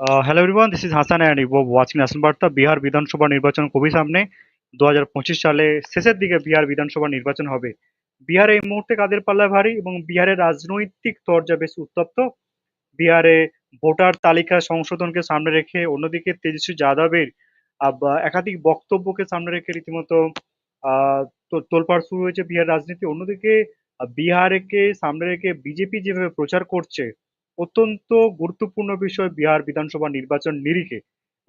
Uh, hello everyone, this is Hassan and you are বার্তা বিহার বিধানসভা নির্বাচন খুবই সামনে দু সালে শেষের দিকে বিহার বিধানসভা নির্বাচন হবে বিহারে এই মুহূর্তে কাদের পাল্লা ভারী এবং বিহারের রাজনৈতিক তরজা বেশ উত্তপ্ত বিহারে ভোটার তালিকা সংশোধনকে সামনে রেখে অন্যদিকে তেজস্বী যাদবের একাধিক বক্তব্যকে সামনে রেখে রীতিমতো তোলপাড় শুরু হয়েছে বিহার রাজনীতি। অন্যদিকে বিহারকে সামনে রেখে বিজেপি যেভাবে প্রচার করছে অত্যন্ত গুরুত্বপূর্ণ বিষয় বিহার বিধানসভা নির্বাচন নিরিখে।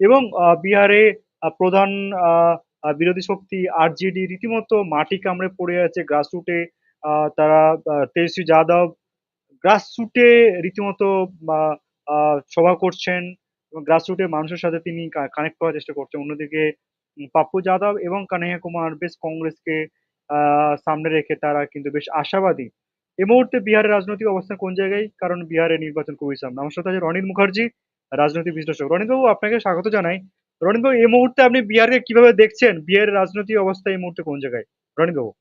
এবং বিহারে প্রধান বিরোধী শক্তি আরজেডি রীতিমতো মাটি কামড়ে পড়ে আছে গ্রাসরুটে তারা তেজস্বী যাদব গ্রাসরুটে রীতিমতো সভা করছেন এবং গ্রাসরুটে মানুষের সাথে তিনি কানেক্ট করার চেষ্টা করছেন। অন্যদিকে পাপ্পু যাদব এবং কানাইয়া কুমার বেশ কংগ্রেসকে সামনে রেখে তারা কিন্তু বেশ আশাবাদী এই মুহূর্তে বিহারের রাজনৈতিক অবস্থান কোন জায়গায়? কারণ বিহারে নির্বাচন খুবই সামনে। আমার সাথে আছে রনিত মুখার্জি রাজনৈতিক বিশ্লেষক। রনিত বাবু আপনাকে স্বাগত জানাই। রনিত বাবু এই মুহূর্তে আপনি বিহারকে কীভাবে দেখছেন? বিহারের রাজনৈতিক অবস্থা এই মুহূর্তে কোন জায়গায়? রনিত বাবু।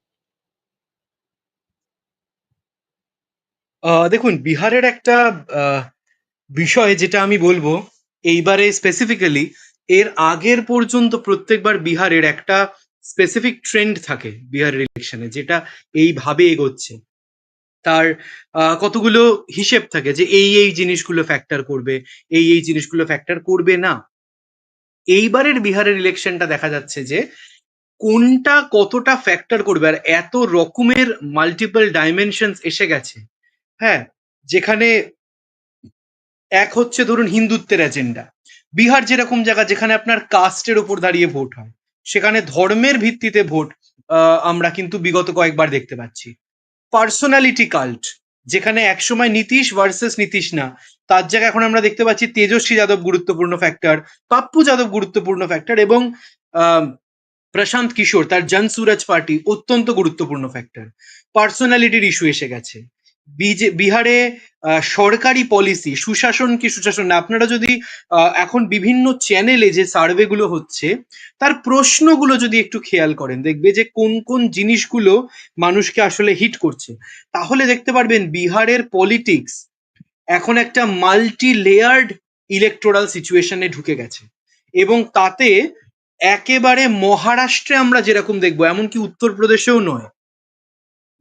আহ, দেখুন বিহারের একটা বিষয় যেটা আমি বলব এইবারে স্পেসিফিক্যালি এর আগের পর্যন্ত প্রত্যেকবার বিহারের একটা স্পেসিফিক ট্রেন্ড থাকে বিহারের ইলেকশনে যেটা এইভাবে এগোচ্ছে। তার কতগুলো হিসেব থাকে যে এই এই জিনিসগুলো ফ্যাক্টর করবে, এই এই জিনিসগুলো ফ্যাক্টর করবে না। এইবারের বিহারের ইলেকশনটা দেখা যাচ্ছে যে কোনটা কতটা ফ্যাক্টর করবে আর এত রকমের মাল্টিপল ডাইমেনশনস এসে গেছে। হ্যাঁ যেখানে এক হচ্ছে ধরুন হিন্দুত্বের এজেন্ডা বিহার যেরকম জায়গা যেখানে আপনার কাস্টের উপর দাঁড়িয়ে ভোট হয়, সেখানে ধর্মের ভিত্তিতে ভোট আমরা কিন্তু বিগত কয়েকবার দেখতে পাচ্ছি। পার্সোনালিটি কাল্ট যেখানে একসময় নীতিশ ভার্সেস নীতিশ না। তার জায়গায় এখন আমরা দেখতে পাচ্ছি তেজস্বী যাদব গুরুত্বপূর্ণ ফ্যাক্টর পাপ্পু যাদব গুরুত্বপূর্ণ ফ্যাক্টর এবং প্রশান্ত কিশোর, তার জনসুরাজ পার্টি অত্যন্ত গুরুত্বপূর্ণ ফ্যাক্টর পার্সোনালিটির ইস্যু এসে গেছে। বিহারে সরকারি পলিসি সুশাসন কি সুশাসন না? আপনারা যদি এখন বিভিন্ন চ্যানেলে যে সার্ভে গুলো হচ্ছে, তার প্রশ্নগুলো যদি একটু খেয়াল করেন, দেখবে যে কোন কোন জিনিসগুলো মানুষকে আসলে হিট করছে। তাহলে দেখতে পারবেন বিহারের পলিটিক্স এখন একটা মাল্টি লেয়ার্ড ইলেকটোরাল সিচুয়েশনে ঢুকে গেছে। এবং তাতে একেবারে মহারাষ্ট্রে আমরা যেরকম দেখব, এমনকি উত্তরপ্রদেশেও নয়।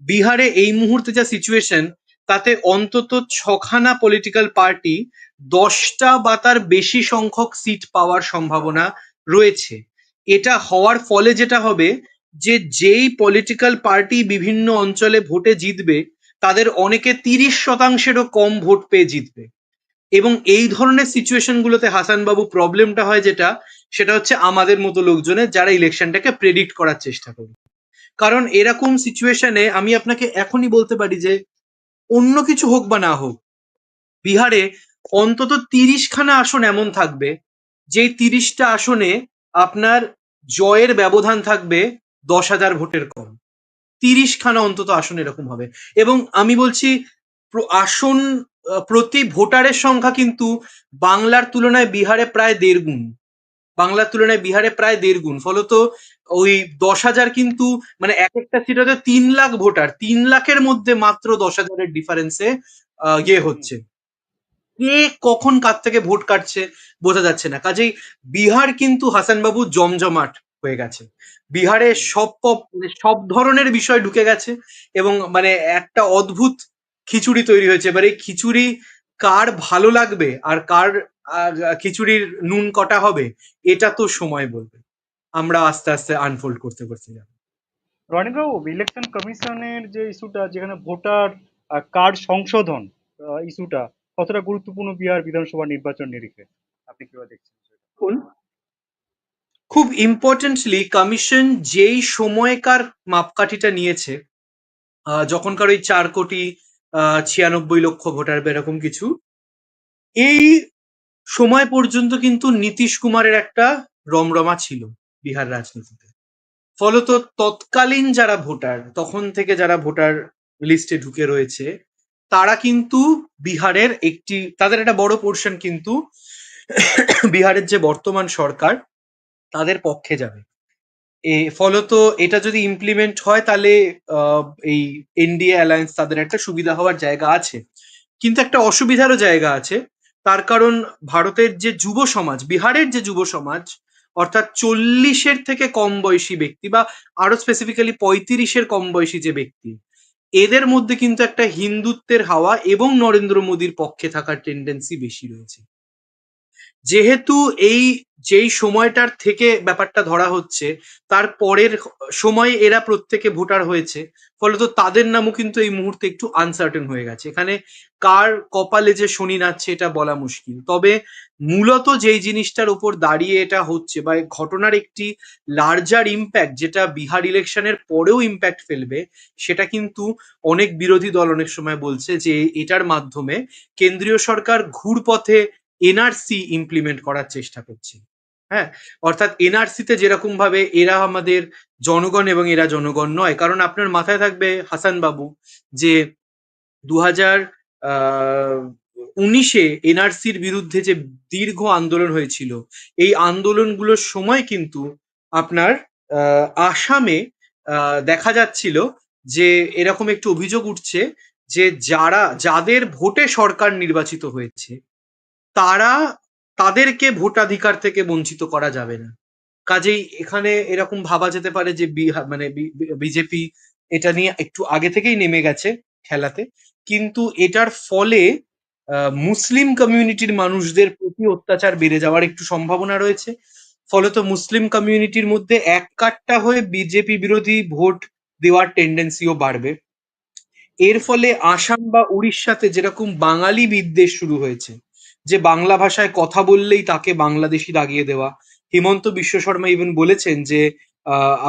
বিহারে এই মুহূর্তে যা সিচুয়েশন তাতে অন্তত ছখানা পলিটিক্যাল পার্টি দশটা বা তার বেশি সংখ্যক সিট পাওয়ার সম্ভাবনা রয়েছে। এটা হওয়ার ফলে যেটা হবে যে যেই পলিটিক্যাল পার্টি বিভিন্ন অঞ্চলে ভোটে জিতবে, তাদের অনেকে তিরিশ শতাংশেরও কম ভোট পেয়ে জিতবে। এবং এই ধরনের সিচুয়েশন গুলোতে হাসান বাবু প্রবলেমটা হয় যেটা, সেটা হচ্ছে আমাদের মতো লোকজনের যারা ইলেকশনটাকে প্রেডিক্ট করার চেষ্টা করে কারণ এরকম সিচুয়েশনে আমি আপনাকে এখনই বলতে পারি যে, অন্য কিছু হোক বা না হোক, বিহারে অন্তত তিরিশ খানা আসন এমন থাকবে, যেই তিরিশটা আসনে আপনার জয়ের ব্যবধান থাকবে দশ হাজার ভোটের কম। তিরিশ খানা অন্তত আসন এরকম হবে। এবং আমি বলছি আসন প্রতি ভোটারের সংখ্যা কিন্তু বাংলার তুলনায় বিহারে প্রায় দেড় গুণ। বাংলার তুলনায় বিহারে প্রায় দেড় গুণ। ফলত ওই দশ হাজার কিন্তু মানে এক একটা সিট হতে তিন লাখ ভোটার, তিন লাখের মধ্যে মাত্র দশ হাজারের ডিফারেন্সে ইয়ে হচ্ছে। কে কখন কার থেকে ভোট কাটছে বোঝা যাচ্ছে না। কাজেই বিহার কিন্তু হাসানবাবু জমজমাট হয়ে গেছে। বিহারে সব মানে সব ধরনের বিষয় ঢুকে গেছে এবং মানে একটা অদ্ভুত খিচুড়ি তৈরি হয়েছে। এবার এই খিচুড়ি কার ভালো লাগবে আর কার খিচুড়ির নুন কটা হবে এটা তো সময় বলবে। আমরা আস্তে আস্তে আনফোল্ড করতে করতে যাব। রনিত বাবু ইলেকশন কমিশনের যে ইস্যুটা যেখানে ভোটার কার্ড সংশোধন ইস্যুটা কতটা গুরুত্বপূর্ণ বিহার বিধানসভা নির্বাচন নিরিখে? আপনি কীভাবে দেখছেন খুব ইম্পর্টেন্টলি কমিশন যেই সময়কার মাপকাঠিটা নিয়েছে আহ, যখনকার ওই চার কোটি আহ, ছিয়ানব্বই লক্ষ ভোটার বা এরকম কিছু এই সময় পর্যন্ত কিন্তু নীতিশ কুমারের একটা রমরমা ছিল বিহার রাজনীতিতে। ফলত তৎকালীন যারা ভোটার, তখন থেকে যারা ভোটার লিস্টে ঢুকে রয়েছে, তারা কিন্তু বিহারের একটি, তাদের একটা বড় পোর্শন কিন্তু বিহারের যে বর্তমান সরকার, তাদের পক্ষে যাবে। এ, ফলত এটা যদি ইমপ্লিমেন্ট হয় তাহলে এই এনডিএ অ্যালায়েন্স তাদের একটা সুবিধা হওয়ার জায়গা আছে। কিন্তু একটা অসুবিধারও জায়গা আছে। তার কারণ ভারতের যে যুব সমাজ, বিহারের যে যুব সমাজ, অর্থাৎ চল্লিশের থেকে কম বয়সী ব্যক্তি বা আরও স্পেসিফিক্যালি পঁয়ত্রিশের কম বয়সী যে ব্যক্তি, এদের মধ্যে কিন্তু একটা হিন্দুত্বের হাওয়া এবং নরেন্দ্র মোদীর পক্ষে থাকার টেন্ডেন্সি বেশি রয়েছে। যেহেতু এই যেই সময়টার থেকে ব্যাপারটা ধরা হচ্ছে, তার পরের সময় এরা প্রত্যেকে ভোটার হয়েছে ফলে তো তাদের নামও কিন্তু এই মুহূর্তে একটু আনসার্টেন হয়ে গেছে। এখানে কার কপালে যে শনি নাচছে এটা বলা মুশকিল। তবে মূলত যেই জিনিসটার উপর দাঁড়িয়ে এটা হচ্ছে বা ঘটনার একটি লার্জার ইম্প্যাক্ট যেটা বিহার ইলেকশনের পরেও ইম্প্যাক্ট ফেলবে, সেটা কিন্তু অনেক বিরোধী দল অনেক সময় বলছে যে এটার মাধ্যমে কেন্দ্রীয় সরকার ঘুরপথে এনআরসি ইমপ্লিমেন্ট করার চেষ্টা করছে। হ্যাঁ? অর্থাৎ এনআরসি তে যেরকম ভাবে এরা আমাদের জনগণ এবং এরা জনগণ নয়, কারণ আপনার মাথায় থাকবে হাসান বাবু যে দু হাজার উনিশে এনআরসির বিরুদ্ধে যে দীর্ঘ আন্দোলন হয়েছিল, এই আন্দোলনগুলোর সময় কিন্তু আপনার আসামে দেখা যাচ্ছিল যে এরকম একটু অভিযোগ উঠছে যে যারা, যাদের ভোটে সরকার নির্বাচিত হয়েছে তারা তাদেরকে ভোটাধিকার থেকে বঞ্চিত করা যাবে না। কাজেই এখানে এরকম ভাবা যেতে পারে যে বিহার মানে বিজেপি এটা নিয়ে একটু আগে থেকেই নেমে গেছে খেলাতে। কিন্তু এটার ফলে মুসলিম কমিউনিটির মানুষদের প্রতি অত্যাচার বেড়ে যাওয়ার একটু সম্ভাবনা রয়েছে। ফলত মুসলিম কমিউনিটির মধ্যে এক কাট্টা হয়ে বিজেপি বিরোধী ভোট দেওয়ার টেন্ডেন্সিও বাড়বে। এর ফলে আসাম বা উড়িষ্যাতে যেরকম বাঙালি বিদ্বেষ শুরু হয়েছে যে বাংলা ভাষায় কথা বললেই তাকে বাংলাদেশি দাগিয়ে দেওয়া। হিমন্ত বিশ্ব শর্মা ইভেন বলেছেন যে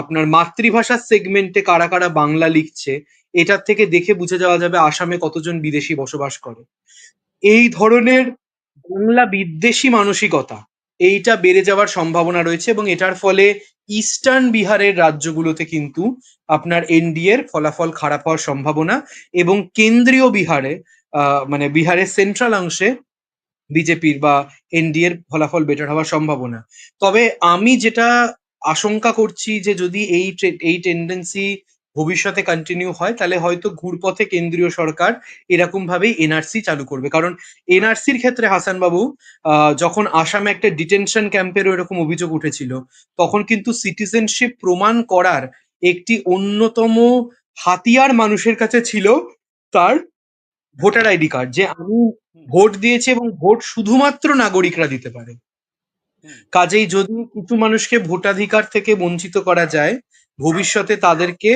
আপনার মাতৃভাষার সেগমেন্টে কারা কারা বাংলা লিখছে, এটার থেকে দেখে বুঝে যাওয়া যাবে আসামে কতজন বিদেশি বসবাস করে। এই ধরনের বাংলা বিদ্বেষী মানসিকতা, এইটা বেড়ে যাওয়ার সম্ভাবনা রয়েছে এবং এটার ফলে ইস্টার্ন বিহারের রাজ্যগুলোতে কিন্তু আপনার এনডিএ এর ফলাফল খারাপ হওয়ার সম্ভাবনা এবং কেন্দ্রীয় বিহারে মানে বিহারের সেন্ট্রাল অংশে বিজেপির বা এনডিএ এর ফলাফল বেটার হওয়ার সম্ভাবনা। তবে আমি যেটা আশঙ্কা করছি যে যদি এই এই টেন্ডেন্সি ভবিষ্যতে কন্টিনিউ হয়, তাহলে হয়তো ঘুরপথে কেন্দ্রীয় সরকার এরকম ভাবেই এনআরসি চালু করবে। কারণ এনআরসির ক্ষেত্রে হাসান বাবু যখন আসামে একটা ডিটেনশন ক্যাম্পেরও এরকম অভিযোগ উঠেছিল, তখন কিন্তু সিটিজেনশিপ প্রমাণ করার একটি অন্যতম হাতিয়ার মানুষের কাছে ছিল তার ভোটার আইডি কার্ড যে আমি ভোট দিয়েছি এবং ভোট শুধুমাত্র নাগরিকরা দিতে পারে। কাজেই যদি কিছু মানুষকে ভোটাধিকার থেকে বঞ্চিত করা যায় ভবিষ্যতে তাদেরকে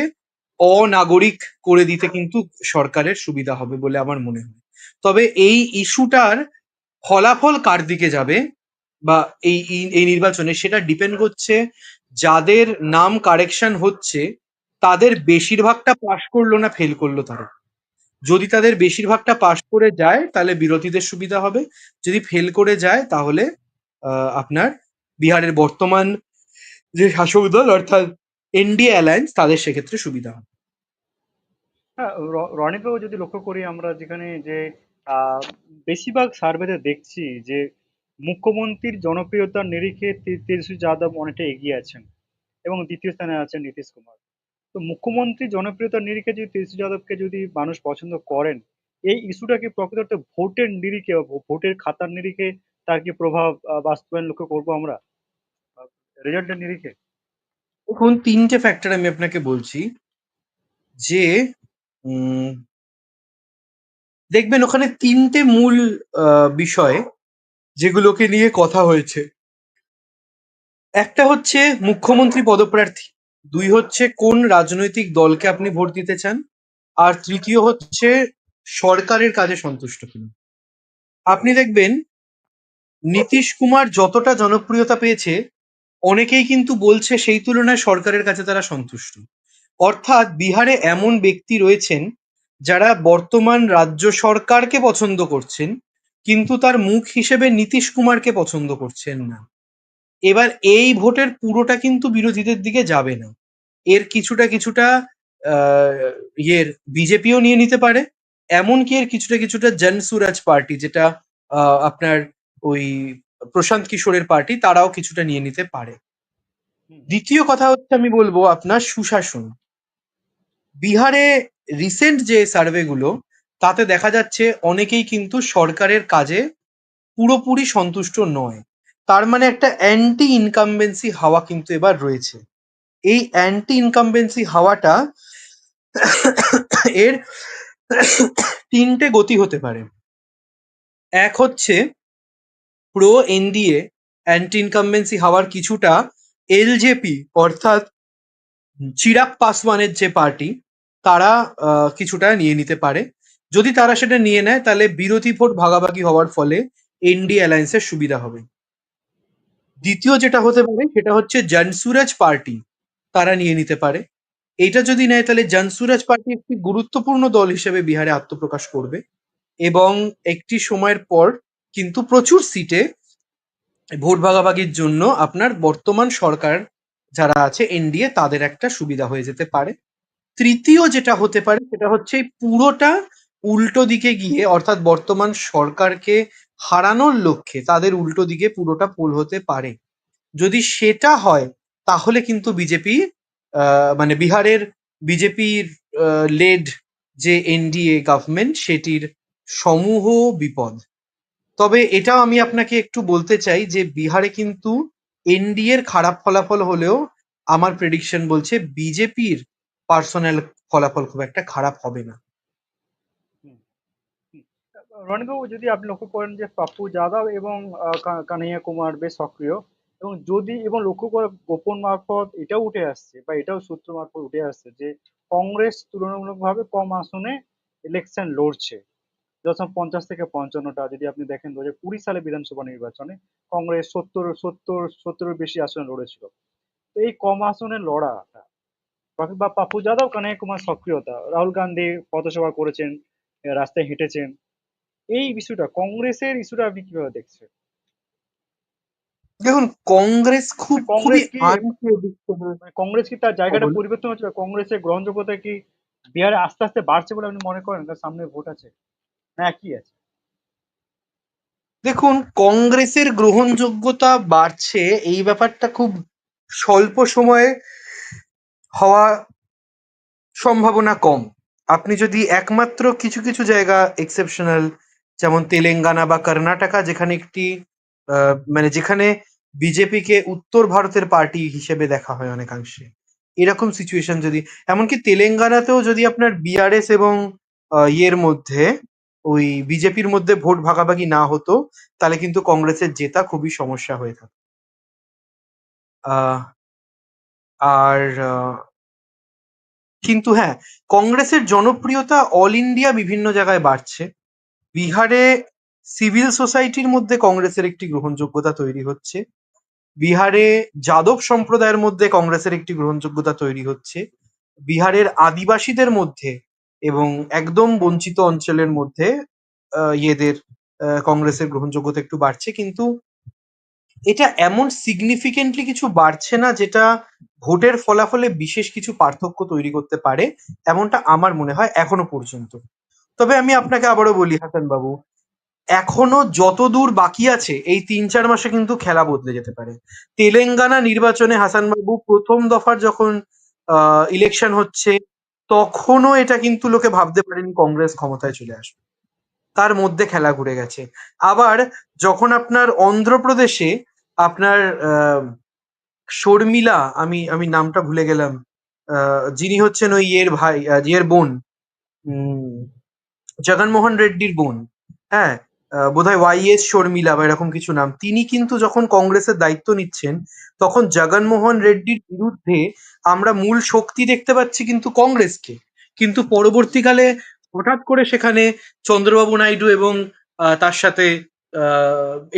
অনাগরিক করে দিতে কিন্তু সরকারের সুবিধা হবে বলে আমার মনে হয়। তবে এই ইস্যুটার ফলাফল কার দিকে যাবে বা এই এই- নির্বাচনে সেটা ডিপেন্ড করছে যাদের নাম কারেকশন হচ্ছে তাদের বেশিরভাগটা পাশ করল না ফেল করল তারা। যদি তাদের বেশিরভাগটা পাশ করে যায়, তাহলে বিরোধীদের সুবিধা হবে। যদি ফেল করে যায়, তাহলে আপনার বিহারের বর্তমান যে শাসক দল, অর্থাৎ এনডিএ অ্যালায়েন্স, তাদের সেক্ষেত্রে সুবিধা হবে। হ্যাঁ র- যদি লক্ষ্য করি, আমরা যেখানে যে বেশিরভাগ সার্ভেতে দেখছি যে, মুখ্যমন্ত্রীর জনপ্রিয়তার নিরিখে তেজস্বী যাদব অনেকটা এগিয়ে আছেন এবং দ্বিতীয় স্থানে আছেন নীতিশ কুমার। তো মুখ্যমন্ত্রী জনপ্রিয়তার নিরিখে যদি তেজস্বী যাদবকে যদি মানুষ পছন্দ করেন, এই ইস্যুটা কি প্রকৃত অর্থে ভোটের নিরিখে ভোটের খাতার নিরিখে তার কি প্রভাব বাস্তবায়ন লক্ষ্য করব আমরা? রেজাল্টের নিরিখে। দেখুন, তিনটে ফ্যাক্টর আমি আপনাকে বলছি। যে দেখবেন ওখানে তিনটে মূল বিষয় যেগুলোকে নিয়ে কথা হয়েছে। একটা হচ্ছে মুখ্যমন্ত্রী পদপ্রার্থী। দুই হচ্ছে কোন রাজনৈতিক দলকে আপনি ভোট দিতে চান? আর তৃতীয় হচ্ছে সরকারের কাজে সন্তুষ্ট কিনা? আপনি দেখবেন, নীতিশ কুমার যতটা জনপ্রিয়তা পেয়েছে, অনেকেই কিন্তু বলছে সেই তুলনায় সরকারের কাছে তারা সন্তুষ্ট। অর্থাৎ বিহারে এমন ব্যক্তি রয়েছেন, যারা বর্তমান রাজ্য সরকারকে পছন্দ করছেন, কিন্তু তার মুখ হিসেবে নীতিশ কুমারকে পছন্দ করছেন না। এবার এই ভোটের পুরোটা কিন্তু বিরোধীদের দিকে যাবে না। এর কিছুটা কিছুটা আহ, ইয়ের বিজেপিও নিয়ে নিতে পারে এমনকি এর কিছুটা কিছুটা জন সুরাজ পার্টি যেটা আহ, আপনার ওই প্রশান্ত কিশোরের পার্টি তারাও কিছুটা নিয়ে নিতে পারে। দ্বিতীয় কথা হচ্ছে আমি বলব আপনার সুশাসন। বিহারে রিসেন্ট যে সার্ভে গুলো তাতে দেখা যাচ্ছে অনেকেই কিন্তু সরকারের কাজে পুরোপুরি সন্তুষ্ট নয়। তার মানে একটা অ্যান্টি ইনকামবেন্সি হাওয়া কিন্তু এবার রয়েছে। এই অ্যান্টি ইনকামবেন্সি হাওয়াটা এর তিনটে গতি হতে পারে। এক হচ্ছে প্রো এনডিএ অ্যান্টি ইনকামবেন্সি হাওয়ার কিছুটা এলজেপি অর্থাৎ চিরাগ পাসওয়ানের যে পার্টি তারা কিছুটা নিয়ে নিতে পারে। যদি তারা সেটা নিয়ে নেয়, তাহলে বিরোধী ভোট ভাগাভাগি হওয়ার ফলে এনডি অ্যালায়েন্সের সুবিধা হবে। দ্বিতীয় যেটা হতে পারে সেটা হচ্ছে জনসুরাজ পার্টি তারা নিয়ে নিতে পারে। এটা যদি নেয় তাহলে জনসুরাজ পার্টি একটি গুরুত্বপূর্ণ দল হিসেবে বিহারে আত্মপ্রকাশ করবে এবং একটি সময়ের পর কিন্তু প্রচুর সিটে ভোট ভাগাভাগির জন্য আপনার বর্তমান সরকার যারা আছে, এনডিএ, তাদের একটা সুবিধা হয়ে যেতে পারে। তৃতীয় যেটা হতে পারে সেটা হচ্ছে পুরোটা উল্টো দিকে গিয়ে অর্থাৎ বর্তমান সরকারকে হারানোর লক্ষ্যে তাদের উল্টো দিকে পুরোটা পোল হতে পারে। যদি সেটা হয়, তাহলে কিন্তু বিজেপি মানে বিহারের বিজেপির লেড যে এনডিএ গভর্নমেন্ট সেটির সমূহ বিপদ। তবে এটাও আমি আপনাকে একটু বলতে চাই যে বিহারে কিন্তু এনডিএ এর খারাপ ফলাফল হলেও আমার প্রেডিকশন বলছে বিজেপির পার্সোনাল ফলাফল খুব একটা খারাপ হবে না। রণবাবু, যদি আপনি লক্ষ্য করেন যে পাপ্পু যাদব এবং কানাইয়া কুমার বেশ সক্রিয় এবং যদি, এবং লক্ষ্য করে গোপন মারফত এটাও উঠে আসছে বা এটাও সূত্র মারফত উঠে আসছে যে কংগ্রেস তুলনামূলকভাবে কম আসনে ইলেকশন লড়ছে। যখন পঞ্চাশ থেকে পঞ্চান্নটা, যদি আপনি দেখেন দু হাজার কুড়ি সালে বিধানসভা নির্বাচনে কংগ্রেস সত্তর সত্তর, সত্তরের বেশি আসনে লড়েছিল। তো এই কম আসনে লড়াটা বা পাপ্পু যাদব, কানাইয়া কুমার সক্রিয়তা, রাহুল গান্ধী পথসভা করেছেন, রাস্তায় হেঁটেছেন এই ইস্যুটা কংগ্রেসের ইস্যুটা আপনি কীভাবে দেখছেন? দেখুন কংগ্রেস খুব কংগ্রেস কি- মানে কংগ্রেস কি তার জায়গাটা পরিবর্তন হচ্ছে কংগ্রেসের গ্রহণযোগ্যতা কি বিহারে আস্তে আস্তে বাড়ছে বলে আপনি মনে করেন তার সামনে ভোট আছে? না একই আছে। দেখুন কংগ্রেসের গ্রহণযোগ্যতা বাড়ছে এই ব্যাপারটা খুব স্বল্প সময়ে হওয়া সম্ভাবনা কম। আপনি যদি একমাত্র কিছু কিছু জায়গা এক্সেপশনাল যেমন তেলেঙ্গানা বা কর্ণাটকা, যেখানে একটি মানে যেখানে বিজেপিকে উত্তর ভারতের পার্টি হিসেবে দেখা হয় অনেকাংশে। এরকম সিচুয়েশন যদি, এমনকি তেলেঙ্গানাতেও যদি আপনার বিআরএস এবং ইয়ের মধ্যে, ওই বিজেপির মধ্যে ভোট ভাগাভাগি না হতো, তাহলে কিন্তু কংগ্রেসের জেতা খুবই সমস্যা হয়ে থাকে আর কিন্তু হ্যাঁ কংগ্রেসের জনপ্রিয়তা অল ইন্ডিয়া বিভিন্ন জায়গায় বাড়ছে। বিহারে সিভিল সোসাইটির মধ্যে কংগ্রেসের একটি গ্রহণযোগ্যতা তৈরি হচ্ছে। বিহারে যাদব সম্প্রদায়ের মধ্যে কংগ্রেসের একটি গ্রহণযোগ্যতা তৈরি হচ্ছে। বিহারের আদিবাসীদের মধ্যে এবং একদম বঞ্চিত অঞ্চলের মধ্যে ইয়েদের কংগ্রেসের গ্রহণযোগ্যতা একটু বাড়ছে। কিন্তু এটা এমন সিগনিফিকেন্টলি কিছু বাড়ছে না যেটা ভোটের ফলাফলে বিশেষ কিছু পার্থক্য তৈরি করতে পারে, এমনটা আমার মনে হয় এখনও পর্যন্ত। তবে আমি আপনাকে আবারও বলি, হাসান বাবু, এখনও যতদূর বাকি আছে, এই তিন চার মাসে কিন্তু খেলা বদলে যেতে পারে। তেলেঙ্গানা নির্বাচনে হাসান বাবু প্রথম দফার যখন ইলেকশন হচ্ছে, তখনও এটা কিন্তু লোকে ভাবতে পারেনি কংগ্রেস ক্ষমতায় চলে আসবে। তার মধ্যে খেলা ঘুরে গেছে। আবার যখন আপনার অন্ধ্রপ্রদেশে আপনার শর্মিলা, আমি আমি নামটা ভুলে গেলাম যিনি হচ্ছেন ওই ইয়ের ভাই ইয়ের বোন জগনমোহন রেড্ডির বোন হ্যাঁ বোধ বোধহয় ওয়াই এস শর্মিলা বা এরকম কিছু নাম, তিনি কিন্তু যখন কংগ্রেসের দায়িত্ব নিচ্ছেন, তখন জগনমোহন রেড্ডির বিরুদ্ধে আমরা মূল শক্তি দেখতে পাচ্ছি কিন্তু কংগ্রেসকে। কিন্তু পরবর্তীকালে হঠাৎ করে সেখানে চন্দ্রবাবু নাইডু এবং তার সাথে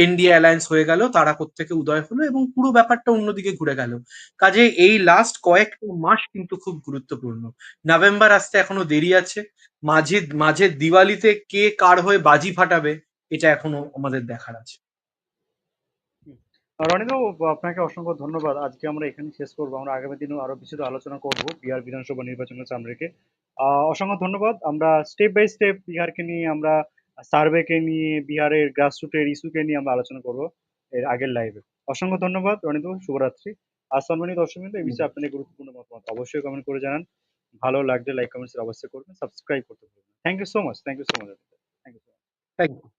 এনডিএ অ্যালায়েন্স হয়ে গেল, তারা থেকে উদয় হলো এবং পুরো ব্যাপারটা অন্যদিকে ঘুরে গেল। কাজে এই লাস্ট কয়েকটা মাস কিন্তু খুব গুরুত্বপূর্ণ। নভেম্বর আসতে এখনও দেরি আছে। মাঝে মাঝে দিওয়ালিতে কে কার হয়ে বাজি ফাটাবে, এটা এখনও আমাদের দেখার আছে। রনিবাবু আপনাকে অসংখ্য ধন্যবাদ। আজকে আমরা এখানে শেষ করব। আমরা আগামী দিনেও আরও বিশদ আলোচনা করব বিহার বিধানসভা নির্বাচনের সামনে রেখে অসংখ্য ধন্যবাদ। আমরা স্টেপ বাই স্টেপ বিহারকে নিয়ে আমরা সার্ভেকে নিয়ে বিহারের গ্রাসরুটের ইস্যুকে নিয়ে আমরা আলোচনা করব এর আগের লাইভে অসংখ্য ধন্যবাদ রণিত শুভরাত্রি। আর সম্মানিত দর্শকবৃন্দ এই বিষয়ে আপনাদের গুরুত্বপূর্ণ মতামত অবশ্যই কমেন্ট করে জানান। ভালো লাগলে লাইক কমেন্টস অবশ্যই করবেন। সাবস্ক্রাইব করতে ভুলবেন thank you so much thank you so much thank you thank you